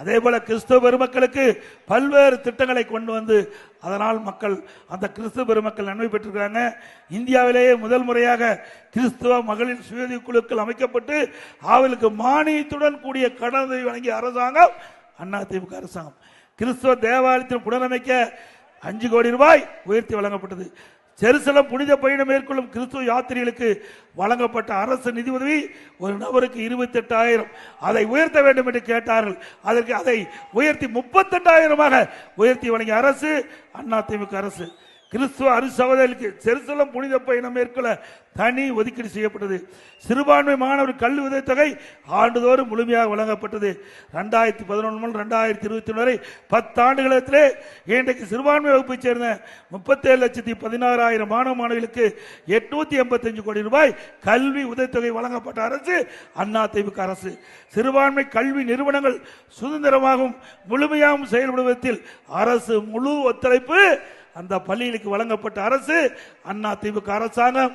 அதே போல கிறிஸ்துவ பெருமக்களுக்கு பல்வேறு திட்டங்களை கொண்டு வந்து அதனால் மக்கள் அந்த கிறிஸ்துவ பெருமக்கள் நன்மை பெற்றிருக்கிறாங்க. இந்தியாவிலேயே முதல் முறையாக கிறிஸ்துவ மகளிர் சுயதி குழுக்கள் அமைக்கப்பட்டு அவர்களுக்கு மானியத்துடன் கூடிய கடனை வழங்கிய அரசாங்கம் அண்ணா திமுக அரசாங்கம். கிறிஸ்துவ தேவாலயத்தில் புனரமைக்க அஞ்சு கோடி ரூபாய் உயர்த்தி வழங்கப்பட்டது. ஜெருசலம் புனித பயணம் மேற்கொள்ளும் கிறிஸ்துவ யாத்திரிகளுக்கு வழங்கப்பட்ட அரசு நிதி உதவி ஒரு நபருக்கு இருபத்தெட்டாயிரம். அதை உயர்த்த வேண்டும் என்று கேட்டார்கள். அதற்கு அதை உயர்த்தி முப்பத்தெட்டாயிரமாக உயர்த்தி வழங்கிய அரசு அதிமுக அரசு. கிறிஸ்துவ அரிசகோதரிக்கு செருசலம் புனித பயணம் மேற்கொள்ள தனி ஒதுக்கீடு செய்யப்பட்டது. சிறுபான்மை மாணவர் கல்வி உதவித்தொகை ஆண்டுதோறும் முழுமையாக வழங்கப்பட்டது. ரெண்டாயிரத்தி பதினொன்று முதல் ரெண்டாயிரத்தி இருபத்தி ஒன்று வரை பத்தாண்டுகளத்திலே இன்றைக்கு சிறுபான்மை வகுப்பைச் சேர்ந்த முப்பத்தேழு லட்சத்தி பதினாறாயிரம் மாணவ மாணவிகளுக்கு எட்நூத்தி எண்பத்தஞ்சு கோடி ரூபாய் கல்வி உதவித்தொகை வழங்கப்பட்ட அரசு அண்ணா அதிமுக அரசு. சிறுபான்மை கல்வி நிறுவனங்கள் சுதந்திரமாகவும் முழுமையாகவும் செயல்படுவதில் அரசு முழு ஒத்துழைப்பு அந்த பள்ளிகளுக்கு வழங்கப்பட்ட அரசு அண்ணா திமுக அரசாங்கம்.